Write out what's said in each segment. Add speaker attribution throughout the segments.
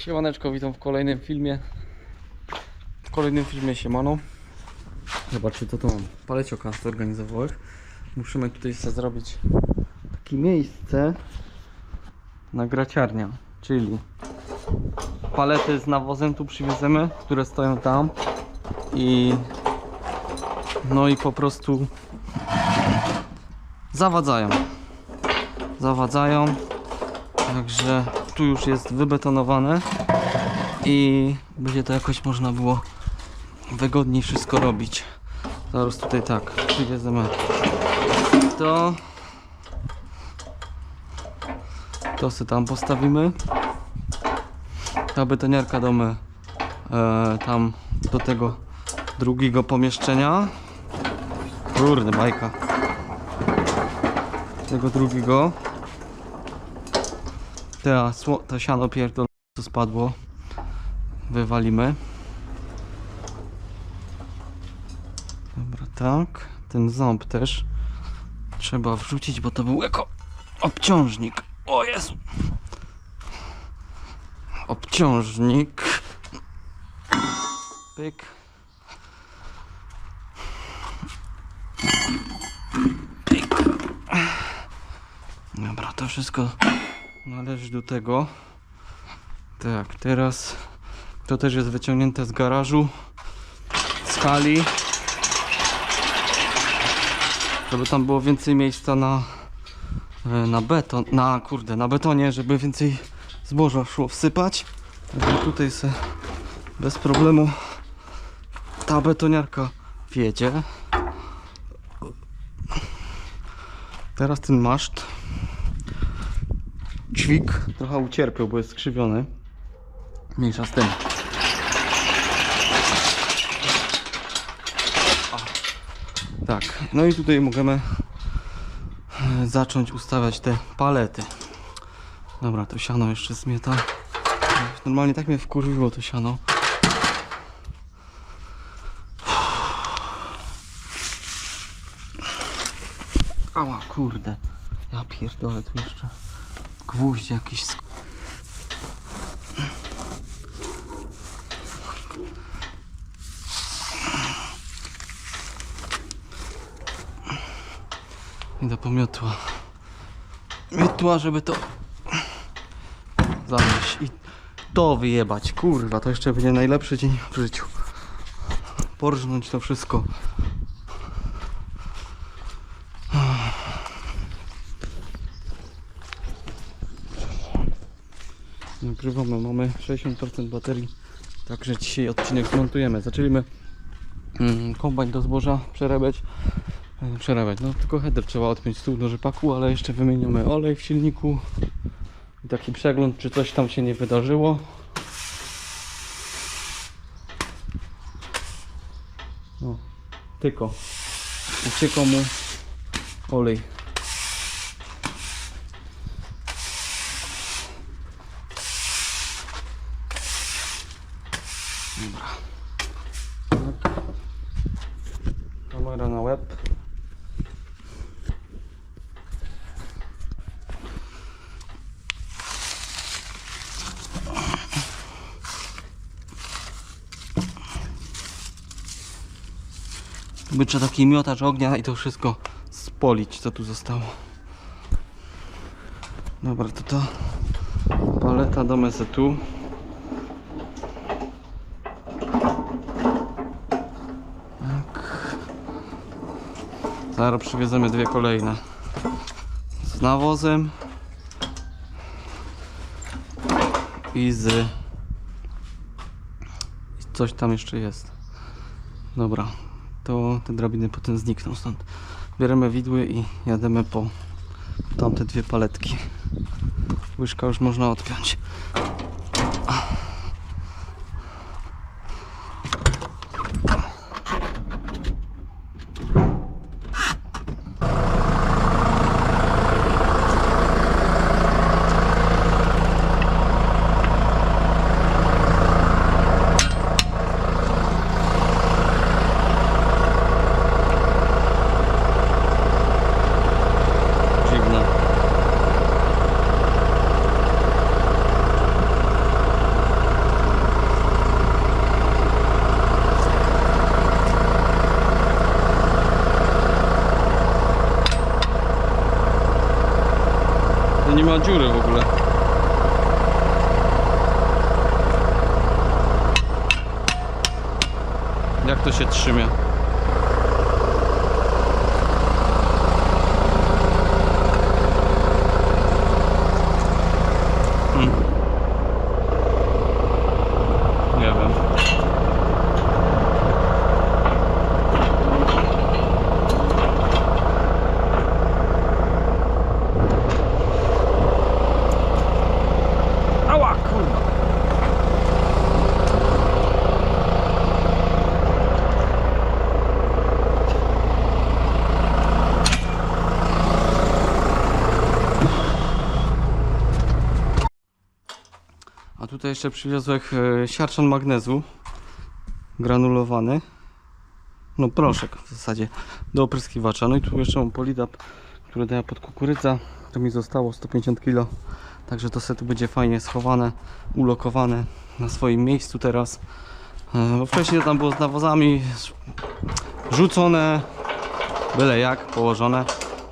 Speaker 1: Siemaneczko, witam w kolejnym filmie. W kolejnym filmie siemano. Zobaczcie co tu mam. Palecioka zorganizowałeś. Musimy tutaj sobie zrobić takie miejsce na graciarnia. Czyli palety z nawozem tu przywieziemy, które stoją tam. I no i po prostu zawadzają. Zawadzają. Także tu już jest wybetonowane i będzie to jakoś można było wygodniej wszystko robić. Zaraz tutaj tak, przywieziemy to. To sobie tam postawimy. Ta betoniarka domy e, tam do tego drugiego pomieszczenia. Kurde, bajka. Tego drugiego. Te, sło- to siano pierdol co spadło. Wywalimy. Dobra, tak. Ten ząb też trzeba wrzucić, bo to był jako obciążnik. O Jezu. Obciążnik. Pyk. Pyk. Dobra, to wszystko należy do tego. Tak, teraz to też jest wyciągnięte z garażu, z hali. Żeby tam było więcej miejsca na, e, na beton, na kurde, na betonie, żeby więcej zboża szło wsypać. Także tutaj se bez problemu ta betoniarka wjedzie. Teraz ten maszt dźwig trochę ucierpiał, bo jest skrzywiony. Mniejsza z tym. Tak, no i tutaj możemy e, zacząć ustawiać te palety. Dobra, to siano jeszcze zmieta. Normalnie tak mnie wkurwiło to siano. Ała, kurde. Ja pierdolę tu jeszcze. Gwóźdź jakiś sk- I do pomiotła. Miotła, żeby to zanieść i to wyjebać. Kurwa, to jeszcze będzie najlepszy dzień w życiu. Porżnąć to wszystko. Nagrywamy, mamy 60% baterii, także dzisiaj odcinek zmontujemy. Zaczęliśmy mm, kombajn do zboża przerabiać. E, Przerabiać, no tylko header trzeba odpiąć tyłu do rzepaku, ale jeszcze wymienimy olej w silniku. I taki przegląd, czy coś tam się nie wydarzyło. No, tylko uciekł mu olej. By trzeba taki miotacz ognia i to wszystko spolić, co tu zostało. Dobra, to to paleta do mesetu. Zaraz przywieziemy dwie kolejne. Z nawozem i z coś tam jeszcze jest. Dobra, to te drabiny potem znikną stąd. Bierzemy widły i jademy po tamte dwie paletki. Łyżka już można odpiąć. Ma dziury w ogóle. Jak to się trzymie? Tutaj jeszcze przywiozłem e, siarczan magnezu granulowany. No proszek w zasadzie do opryskiwacza. No i tu jeszcze mam polidap, który daje pod kukurydza. To mi zostało 150 kg. Także to sobie tu będzie fajnie schowane, ulokowane na swoim miejscu teraz. E, Bo wcześniej tam było z nawozami rzucone, byle jak położone.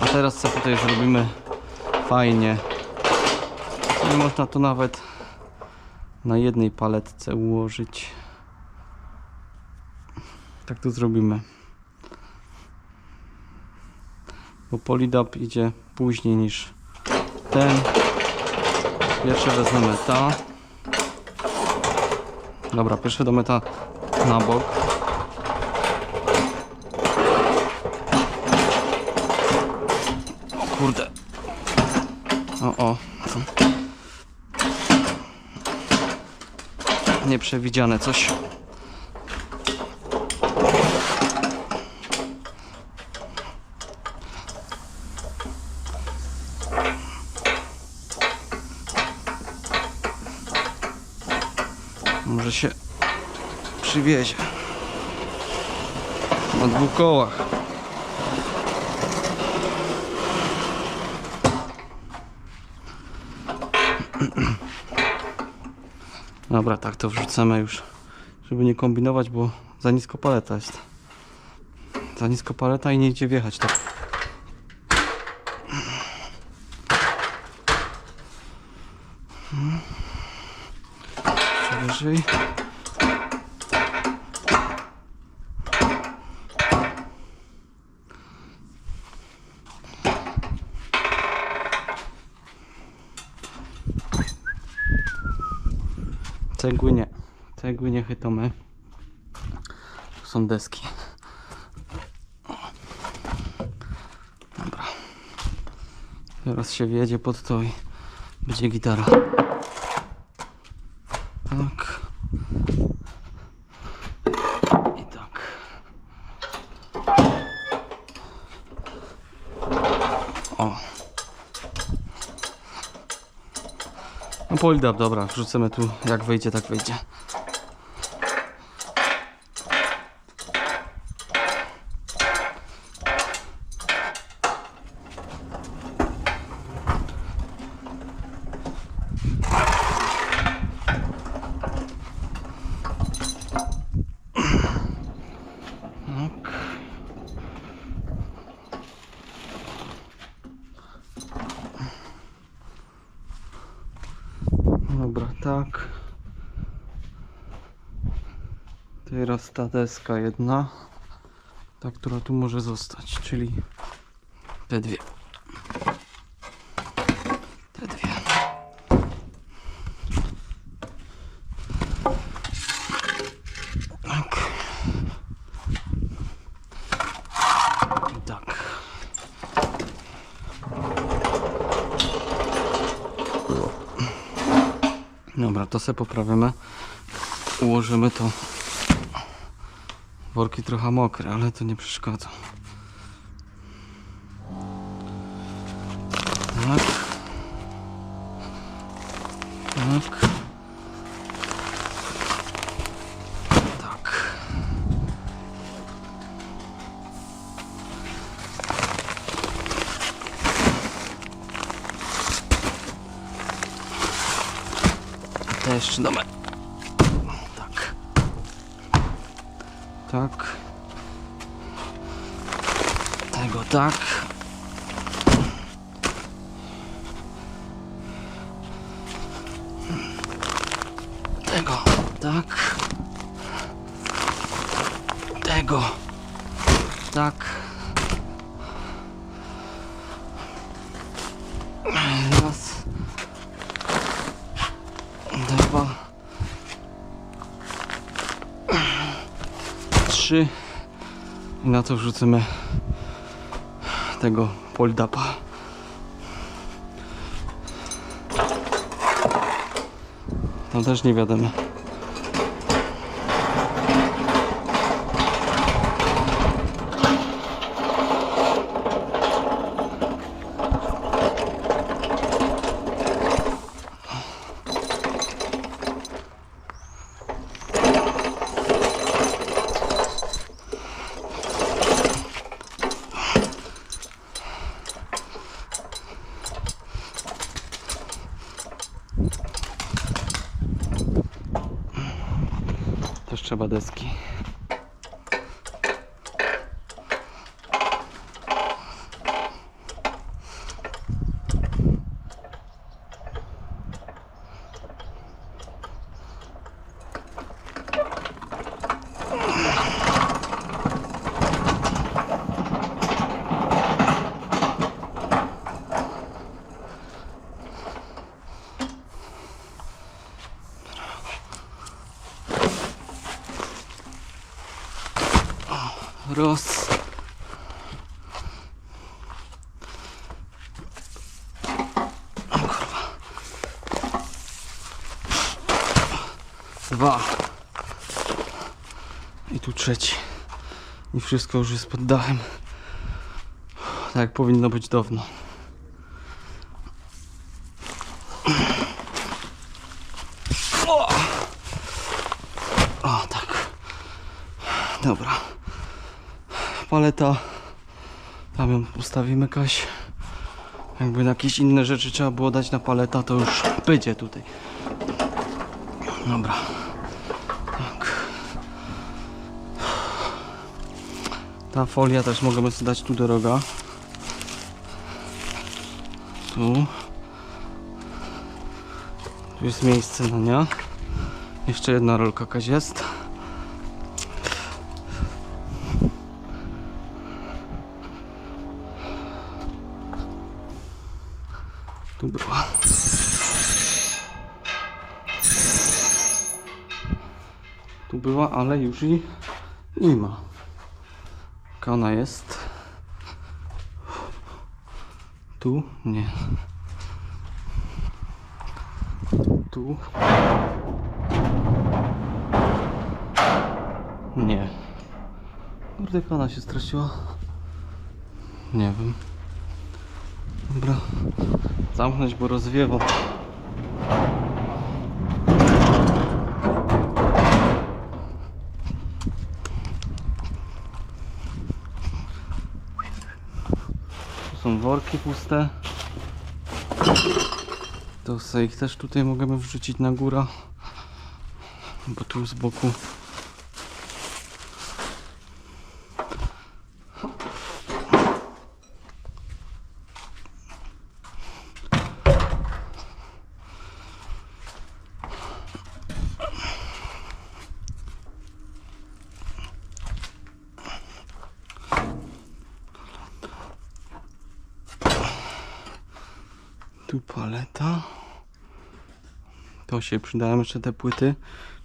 Speaker 1: A teraz co tutaj zrobimy fajnie. I można to nawet na jednej paletce ułożyć. Tak to zrobimy. Bo polidap idzie później niż ten. Pierwsze wezmę meta. Dobra, pierwsze do meta na bok. Kurde. O, o. Nieprzewidziane coś. Może się przywiezie. Na dwóch kołach. Dobra, tak to wrzucamy już, żeby nie kombinować, bo za nisko paleta jest. Za nisko paleta i nie idzie wjechać tak. Wyżej. Cegły nie. Chytamy. Tu są deski. Dobra. Teraz się wjedzie pod to i będzie gitara. Polidap, dobra, wrzucimy tu, jak wyjdzie, tak wyjdzie. Tak. Dobra, tak. Teraz ta deska jedna. Ta, która tu może zostać, czyli te dwie. Te dwie. Tak. Tak. Dobra, to sobie poprawimy. Ułożymy to. Worki trochę mokre, ale to nie przeszkadza. Tak. Tak. Tak. Te jeszcze damy. tak. Tego tak. Tego tak. Tego tak. Na to wrzucimy tego poldapa. Tam też nie wiadomo. Też trzeba deski. Raz. O kurwa. Dwa. I tu trzeci. I wszystko już jest pod dachem. Tak powinno być dawno. O, o tak. Dobra paleta. Tam ją ustawimy jakaś. Jakby na jakieś inne rzeczy trzeba było dać na paleta, to już będzie tutaj. Dobra. Tak. Ta folia też możemy sobie dać tu do roga. Tu. Tu jest miejsce na nie. Jeszcze jedna rolka jakaś jest. Tu była. Tu była, ale już i nie ma. Jaka ona jest? Tu? Nie. Tu? Nie. Kurde, jaka ona się straciła? Nie wiem. Dobra. Zamknąć, bo rozwiewa. Worki puste. To sobie ich też tutaj możemy wrzucić na górę. Bo tu z boku Tu paleta. To się przydają jeszcze te płyty.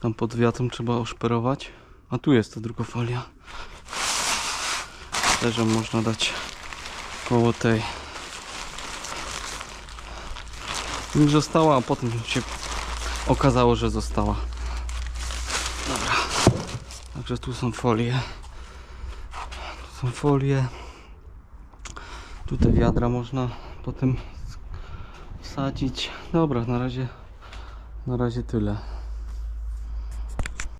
Speaker 1: Tam pod wiatrem trzeba oszperować. A tu jest ta druga folia. Też ją można dać koło tej. Już została, a potem się okazało, że została. Dobra. Także tu są folie. Tu są folie. Tutaj wiadra można potem wsadzić. Dobra, na razie na razie tyle.